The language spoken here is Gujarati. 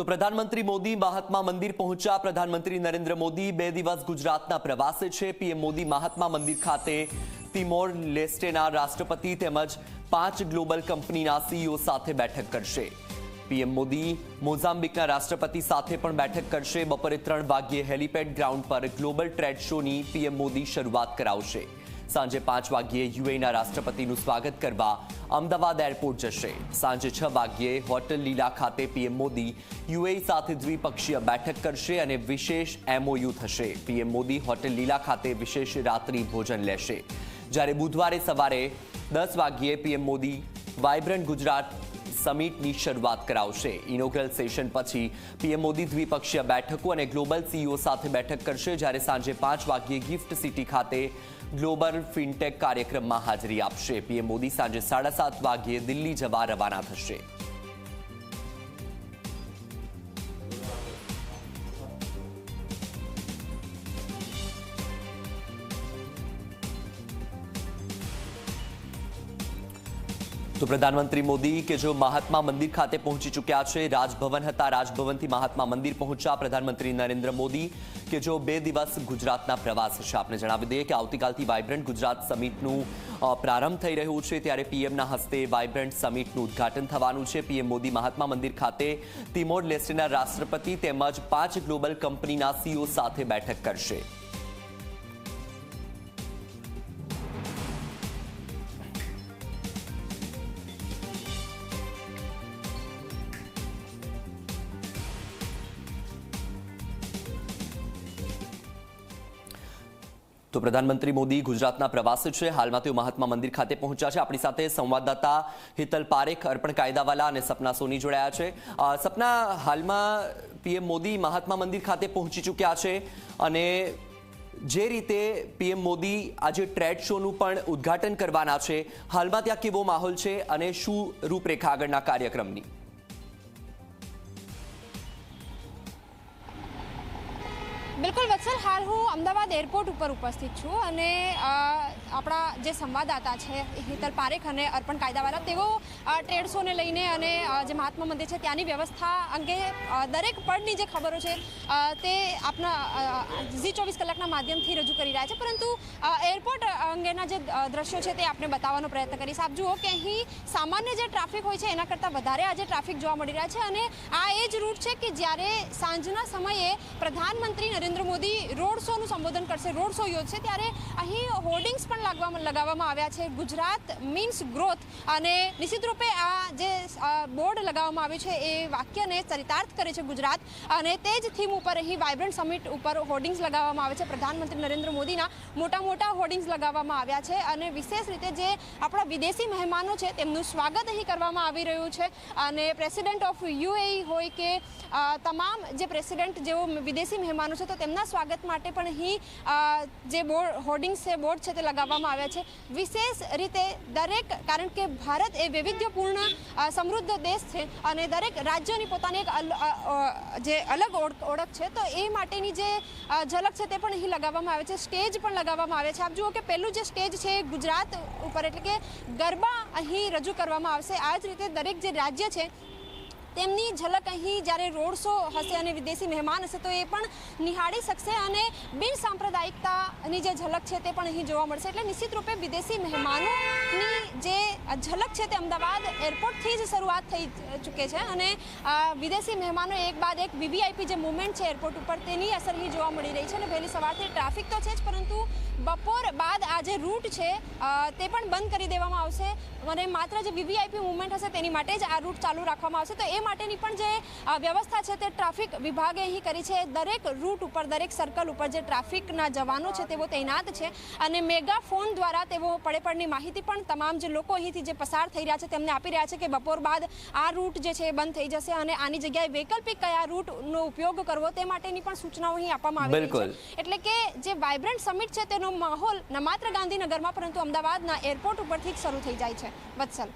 તો પ્રધાનમંત્રી મોદી મહાત્મા મંદિર પહોંચ્યા. પ્રધાનમંત્રી નરેન્દ્ર મોદી બે દિવસ ગુજરાતના પ્રવાસે છે. પીએમ મોદી મહાત્મા મંદિર ખાતે તિમોર, લેસ્ટેના રાષ્ટ્રપતિ તેમજ પાંચ ગ્લોબલ કંપનીના સીઈઓ સાથે બેઠક કરશે. પીએમ મોદી મોઝામ્બિકના રાષ્ટ્રપતિ સાથે પણ બેઠક કરશે. બપોરે ત્રણ વાગ્યે હેલીપેડ ગ્રાઉન્ડ પર ગ્લોબલ ટ્રેડ શોની પીએમ મોદી શરૂઆત કરાવશે. સાંજે પાંચ વાગ્યે યુએના રાષ્ટ્રપતિનું સ્વાગત કરવા અમદાવાદ એરપોર્ટ જશે. સાંજે છ વાગ્યે હોટલ લીલા ખાતે પીએમ મોદી યુએ સાથે દ્વિપક્ષીય બેઠક કરશે અને વિશેષ એમઓયુ થશે. પીએમ મોદી હોટલ લીલા ખાતે વિશેષ રાત્રિ ભોજન લેશે. જ્યારે બુધવારે સવારે દસ વાગ્યે પીએમ મોદી વાઇબ્રન્ટ ગુજરાત સમિટની શરૂઆત કરાવશે. ઇનોગ્રલ સેશન પછી પીએમ મોદી દ્વિપક્ષીય બેઠકો અને ગ્લોબલ સીઈઓ સાથે બેઠક કરશે, જ્યારે સાંજે પાંચ વાગ્યે ગિફ્ટ સિટી ખાતે ગ્લોબલ ફિનટેક કાર્યક્રમમાં હાજરી આપશે. પીએમ મોદી સાંજે સાડા સાત વાગ્યે દિલ્હી જવા રવાના થશે. તો પ્રધાનમંત્રી મોદી કે જો મહાત્મા મંદિર ખાતે પહોંચી ચૂક્યા છે, રાજભવન હતા, રાજભવનથી મહાત્મા મંદિર પહોંચ્યા પ્રધાનમંત્રી નરેન્દ્ર મોદી કે જો બે દિવસ ગુજરાતના પ્રવાસ છે. આપણે જણાવી દઈએ કે આવતીકાલથી વાઇબ્રન્ટ ગુજરાત સમિટનું પ્રારંભ થઈ રહ્યું છે. ત્યારે પીએમના હસ્તે વાઇબ્રન્ટ સમિટનું ઉદ્ઘાટન થવાનું છે. પીએમ મોદી મહાત્મા મંદિર ખાતે તિમોર લેસ્ટેના રાષ્ટ્રપતિ તેમજ પાંચ ગ્લોબલ કંપનીના સીઓ સાથે બેઠક કરશે. તો પ્રધાનમંત્રી મોદી ગુજરાતના પ્રવાસે છે. હાલમાં તેઓ મહાત્મા મંદિર ખાતે પહોંચ્યા છે. આપણી સાથે સંવાદદાતા હિતલ પારેખ, અર્પણ કાયદાવાલા અને સપના સોની જોડાયા છે. સપના, હાલમાં પીએમ મોદી મહાત્મા મંદિર ખાતે પહોંચી ચૂક્યા છે અને જે રીતે પીએમ મોદી આજે ટ્રેડ શોનું પણ ઉદ્ઘાટન કરવાના છે. હાલમાં ત્યાં કેવો માહોલ છે અને શું રૂપરેખા આગળના કાર્યક્રમની? બિલકુલ વત્સલ, હાલ હું અમદાવાદ એરપોર્ટ ઉપર ઉપસ્થિત છું અને આપણા જે સંવાદદાતા છે, હિતલ પારેખ અને અર્પણ કાયદાવાળા તેઓ ટ્રેડ લઈને અને જે મહાત્મા મંદિર છે, ત્યાંની વ્યવસ્થા અંગે દરેક પળની જે ખબરો છે તે આપના ઝી ચોવીસ કલાકના માધ્યમથી રજૂ કરી રહ્યા છે. પરંતુ એરપોર્ટ અંગેના જે દ્રશ્યો છે તે આપણે બતાવવાનો પ્રયત્ન કરીશ આપ જુઓ કે અહીં સામાન્ય જે ટ્રાફિક હોય છે, એના કરતાં વધારે આજે ટ્રાફિક જોવા મળી રહ્યા છે અને આ એ જ રૂટ છે કે જ્યારે સાંજના સમયે પ્રધાનમંત્રી નરેન્દ્ર મોદી રોડ શોનું સંબોધન કરશે, રોડ શો યોજશે, ત્યારે અહીં હોર્ડિંગ્સ પણ લાગવામાં, લગાવવામાં આવ્યા છે. ગુજરાત મીન્સ ગ્રોથ અને નિશ્ચિત રૂપે આ જે બોર્ડ લગાવવામાં આવ્યું છે એ વાક્યને ચરિતાર્થ કરે છે ગુજરાત. અને તે જ થીમ ઉપર અહીં વાઇબ્રન્ટ સમિટ ઉપર હોર્ડિંગ્સ લગાવવામાં આવે છે. પ્રધાનમંત્રી નરેન્દ્ર મોદીના મોટા મોટા હોર્ડિંગ્સ લગાવવામાં આવ્યા છે અને વિશેષ રીતે જે આપણા વિદેશી મહેમાનો છે, તેમનું સ્વાગત અહીં કરવામાં આવી રહ્યું છે. અને પ્રેસિડેન્ટ ઓફ યુએઈ હોય કે તમામ જે પ્રેસિડેન્ટ જેઓ વિદેશી મહેમાનો છે, તો તેમના સ્વાગત માટે પણ અહીં જે બોર્ડ, હોર્ડિંગ્સ છે, બોર્ડ છે તે લગાવવામાં આવ્યા છે. વિશેષ રીતે દરેક, કારણ કે ભારત એ વૈવિધ્યપૂર્ણ સમૃદ્ધ દેશ છે અને દરેક રાજ્યોની પોતાની એક જે અલગ ઓળખ છે, તો એ માટેની જે ઝલક છે તે પણ અહીં લગાવવામાં આવે છે, સ્ટેજ પણ લગાવવામાં આવે છે. આપ જુઓ કે પહેલું જે સ્ટેજ છે ગુજરાત ઉપર, એટલે કે ગરબા અહીં રજૂ કરવામાં આવશે. આ જ રીતે દરેક જે રાજ્ય છે, તેમની ઝલક અહીં જ્યારે રોડ શો હશે અને વિદેશી મહેમાન હશે, તો એ પણ નિહાળી શકશે અને બિન સાંપ્રદાયિકતાની જે ઝલક છે તે પણ અહીં જોવા મળશે. એટલે નિશ્ચિત રૂપે વિદેશી મહેમાનોની જે ઝલક છે તે અમદાવાદ એરપોર્ટથી જ શરૂઆત થઈ ચૂકે છે અને વિદેશી મહેમાનો એક બાદ એક વીવીઆઈપી જે મુવમેન્ટ છે એરપોર્ટ ઉપર, તેની અસર અહીં જોવા મળી રહી છે અને વહેલી સવારથી ટ્રાફિક તો છે જ, પરંતુ બપોર બાદ આ જે રૂટ છે તે પણ બંધ કરી દેવામાં આવશે અને માત્ર જે વીવીઆઈપી મુવમેન્ટ હશે તેની માટે જ આ રૂટ ચાલુ રાખવામાં આવશે. તો એ માટેની પણ જે વ્યવસ્થા છે તે ટ્રાફિક વિભાગે અહીં કરી છે. દરેક રૂટ ઉપર દરેક સર્કલ ઉપર જે ટ્રાફિકના જવાનો છે તેઓ તૈનાત છે અને મેગા ફોન દ્વારા તેઓ પડે પડની માહિતી પણ તમામ જે લોકો અહીંથી જે પસાર થઈ રહ્યા છે તેમને આપી રહ્યા છે કે બપોર બાદ આ રૂટ જે છે એ બંધ થઈ જશે અને આની જગ્યાએ વૈકલ્પિક કયા રૂટનો ઉપયોગ કરવો તે માટેની પણ સૂચનાઓ અહીં આપવામાં આવી છે. એટલે કે જે વાઇબ્રન્ટ સમિટ છે તેનો માહોલ ન માત્ર ગાંધીનગરમાં પરંતુ અમદાવાદના એરપોર્ટ ઉપરથી જ શરૂ થઈ જાય છે. વત્સલ